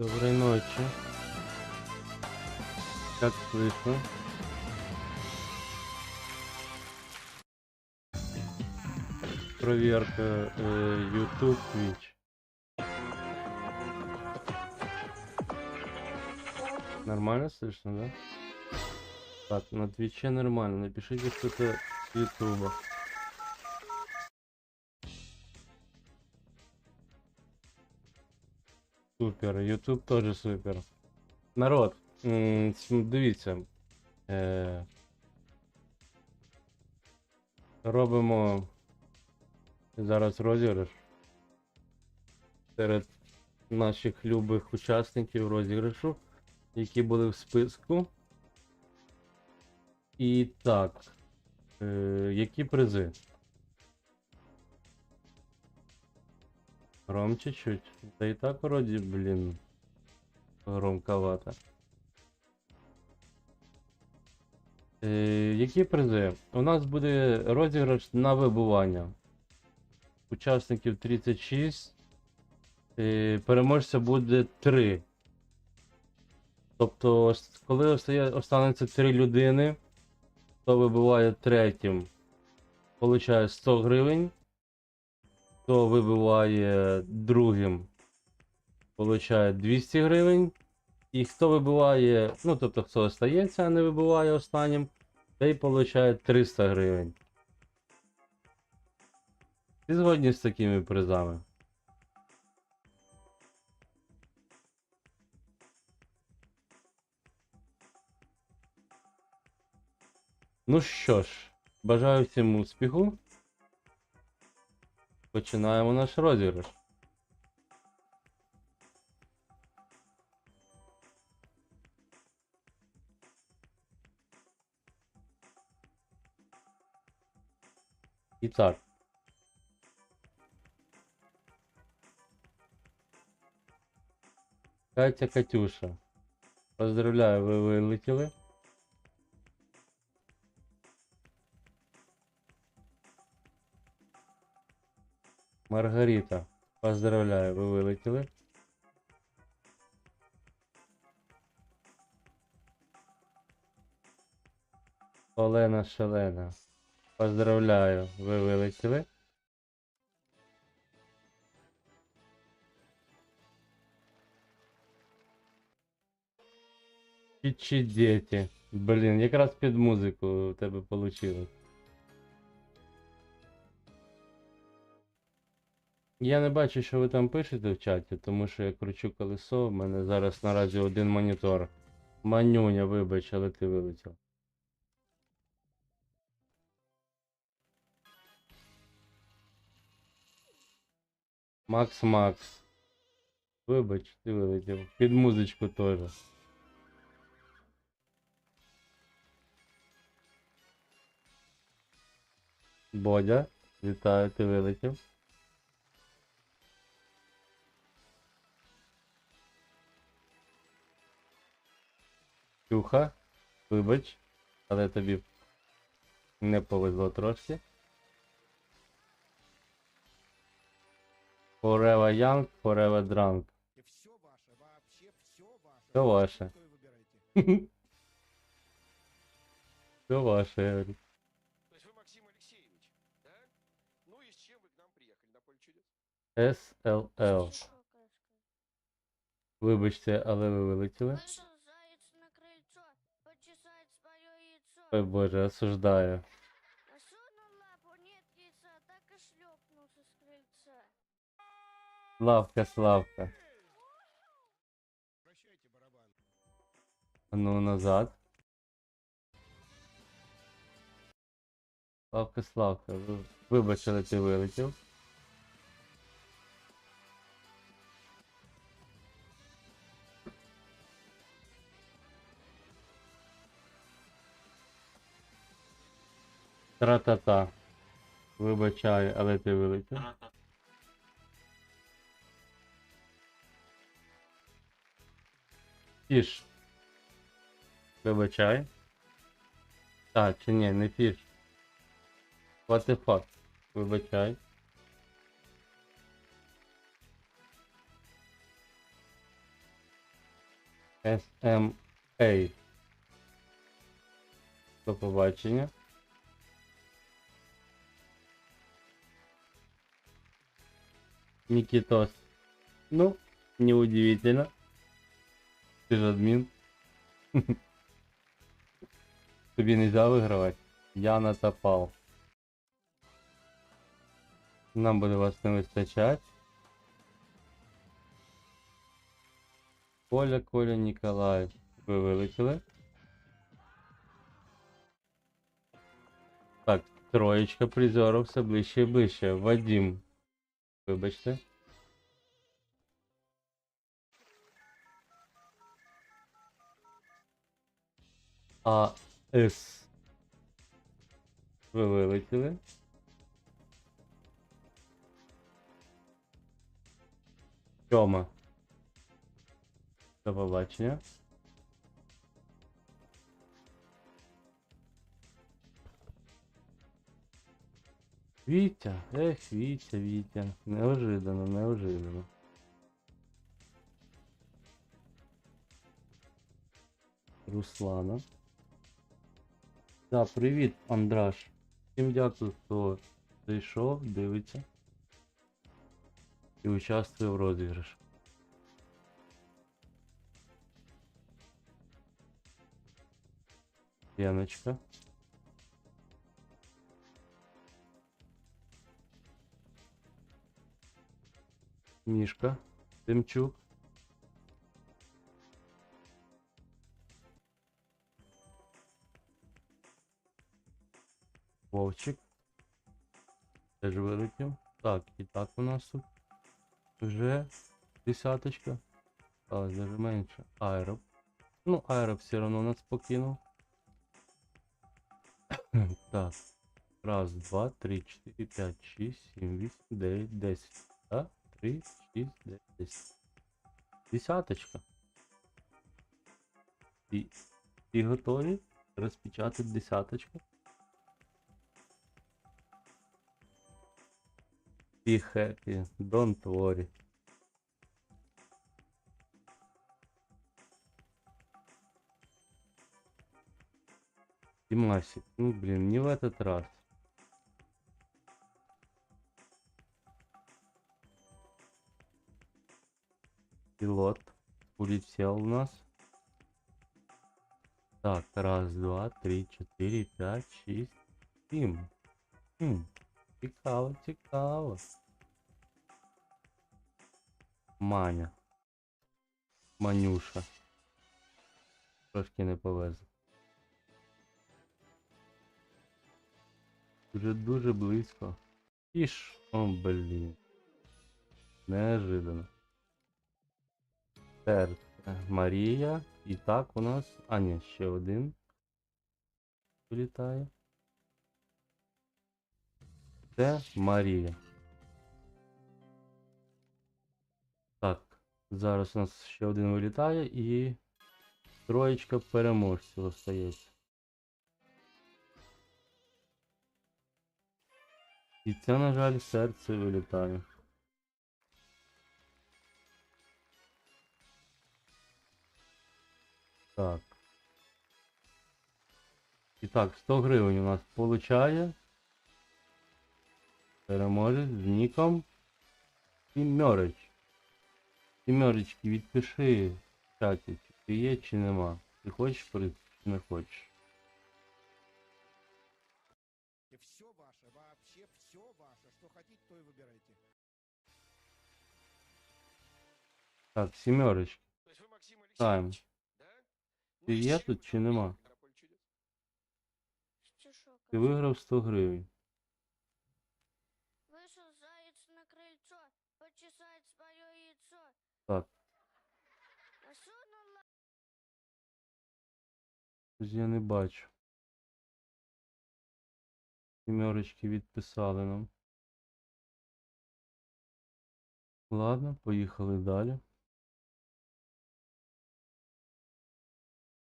Доброй ночи. Как слышно? Проверка э, YouTube, Twitch. Нормально слышно, да? Так, на Твиче нормально. Напишите что-то с Ютуба. Супер, YouTube теж супер. Народ, дивіться. Е, робимо зараз розіграш серед наших любих учасників розіграшу, які були в списку. І так. Е, які призи? Громче чуть. Да и так вроде, блин, громковато. Е, які призи? У нас буде розіграш на вибування. Учасників 36. Е, переможця буде 3. Тобто, коли останеться 3 людини, хто вибиває третім, получає 100 гривень хто вибиває другим, получає 200 гривень. І хто вибиває, ну тобто хто остається, а не вибиває останнім, той получає 300 гривень. Ти згодні з такими призами? Ну що ж, бажаю всім успіху. Починаємо наш розіграш. І так. Катя Катюша. Поздравляю, ви вилетіли. Маргарита, поздравляю, ви вилетіли. Олена Шелена. Поздравляю, ви вилетіли. Чичі діти. Блін, якраз під музику у тебе вийшло. Я не бачу, що ви там пишете в чаті, тому що я кручу колесо, в мене зараз наразі один монітор. Манюня, вибач, але ти вилетів. Макс Макс. Вибач, ти вилетів. Під музичку теж. Бодя, вітаю, ти вилетів. Ксюха, вибач, але тобі не повезло трошки. Forever young, forever drunk. Все ваше, вообще все ваше. Все ваше. Что вы выбираете? Все ваше, я говорю. То есть вы Максим Алексеевич, да? Ну и с чем вы к нам приехали на поле чудес? SLL. Вибачте, але ви вилетіли. Ой боже, осуждаю. Сунул лапу, нет яйца, так и шлепнулся с крыльца. Славка, Славка. Прощайте, барабан. А Ну, назад. Славка, Славка. ви- Вибач, але ти вилетів. Тра-та-та. Вибачай, але ти вилетів. Фіш. Вибачай. Так, чи ні, не фіш. What the fuck? Вибачай. SMA. До побачення. Никитос. Ну, неудивительно. Ты же админ. Тобі нельзя вигравати. Я натопав. Нам буде вас не вистачати. Коля, Коля, Ніколай. Ви вилетіли. Так, троєчка призерів все ближче і ближче. Вадим. Вибачте. А С. Ви вилетіли. Тьома. До побачення. Вітя, ех, Вітя, Вітя. Неожиданно, неожиданно. Руслана. Да, привіт, Андраш. Всім дякую, хто зайшов, дивиться. І участвує в розіграші. Яночка. Мішка. Тимчук. Вовчик. Теж вилетів. Так, і так у нас тут вже десяточка. Але даже менше. Аероб. Ну, аероб все одно нас покинув. так. Раз, два, три, четыре, пять, шесть, семь, восемь, девять, десять. Да? Три, шесть, девять, десять. Десяточка. І, і готові розпечатати десяточку. Be happy, don't worry. Димасик, ну блин, не в этот раз. улетел у нас. Так, раз, два, три, четыре, пять, шесть, семь. Хм, цікаво, цікаво. Маня. Манюша. Трошки не повезло. Дуже дуже близько. Іж, о, блін. Неожиданно. Серце. Марія. І так у нас. А, ні, ще один. Вилітає. Це Марія. Так, зараз у нас ще один вилітає і троєчка переможців остається. І це, на жаль, серце вилітає. Так. І так, 100 гривень у нас получає. Переможець з ніком. Сімерич. Сімерички, відпиши в чаті, чи ти є, чи нема. Ти хочеш приз, чи не хочеш. И все ваше, вообще все ваше. Что хотите, то и выбирайте. Так, сімерочки. То есть вы Максим Таем. Алексеевич, да? Ну Ты и с я чем тут вы чи нам нема? приехали на поле чудес? Стишок. Ти виграв 100 гривень. Вышел заяц на крыльцо, почесать свое яйцо. Так. Сунул Щось я не бачу. Сімерочки відписали нам. Ладно, поїхали далі.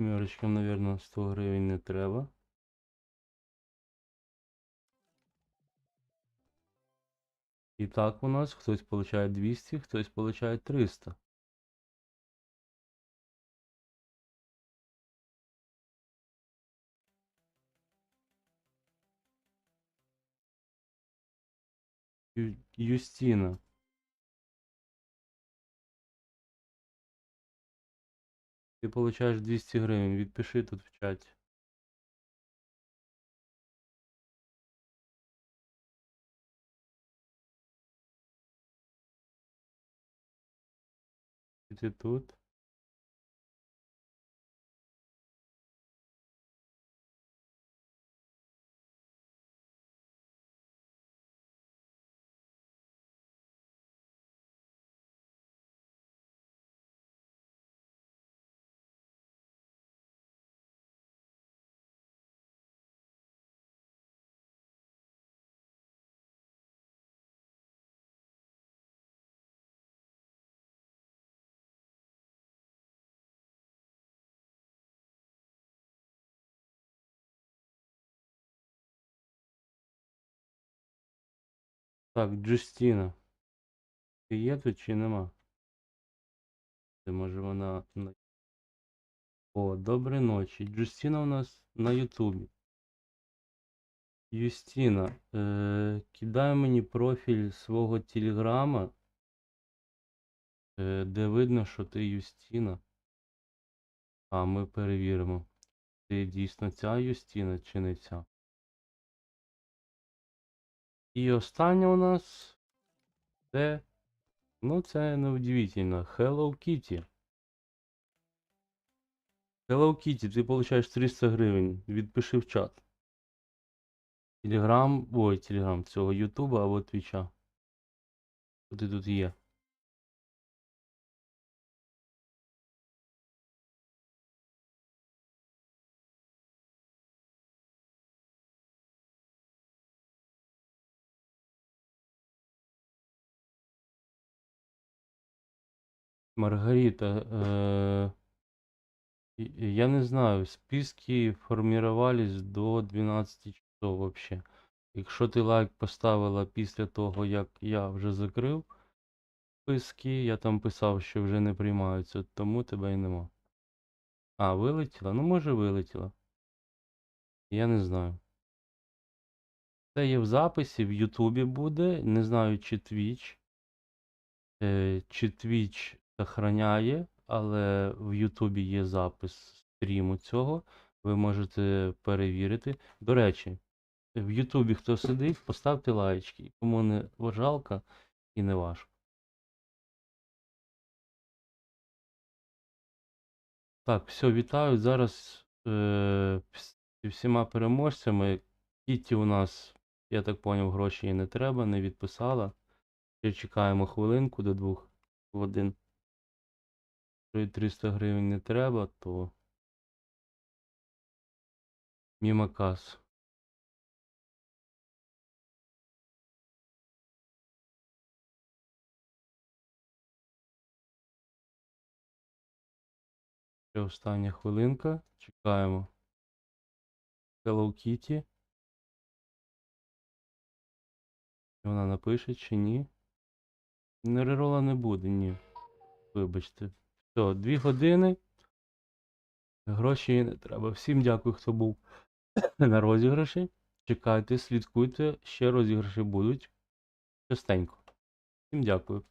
Сімерочкам, мабуть, 100 гривень не треба. І так у нас хтось получає 200, хтось получає 300. Ю- Юстина. Ти получаєш 200 гривень. Відпиши тут в чаті. Ти тут. Так, Джустіна. Ти є тут чи нема? Це може вона на. О, доброї ночі. Джустіна у нас на Ютубі. Юстіна, е, кидай мені профіль свого телеграма, е, де видно, що ти Юстіна. А ми перевіримо. Ти дійсно ця Юстіна чи не ця? І остання у нас це. Ну, це не удивительно. Hello Kitty. Hello Kitty, ти получаєш 300 гривень. Відпиши в чат. Телеграм. Ой, телеграм цього Ютуба або Твіча. Куди тут є? Маргарита, э, я не знаю, списки формировались до 12 часов вообще. Якщо ти лайк поставила після того, як я вже закрив списки, я там писав, що вже не приймаються, тому тебе і нема. А, вилетіла? Ну, може вилетіла. Я не знаю. Це є в записі, в Ютубі буде. Не знаю, чи Twitch. Е, чи Twitch сохраняє, але в Ютубі є запис стріму цього. Ви можете перевірити. До речі, в Ютубі хто сидить, поставте лайчки. Кому не жалко і не важко. Так, все, вітаю. Зараз е, всіма переможцями. Кіті у нас, я так поняв, гроші їй не треба, не відписала. Ще чекаємо хвилинку до двох годин. Якщо їй 300 гривень не треба, то мімо кас. Ще остання хвилинка. Чекаємо. Hello Kitty. Вона напише чи ні? Не рерола не буде, ні. Вибачте. Все, дві години. Гроші не треба. Всім дякую, хто був на розіграші. Чекайте, слідкуйте, ще розіграші будуть. Частенько. Всім дякую.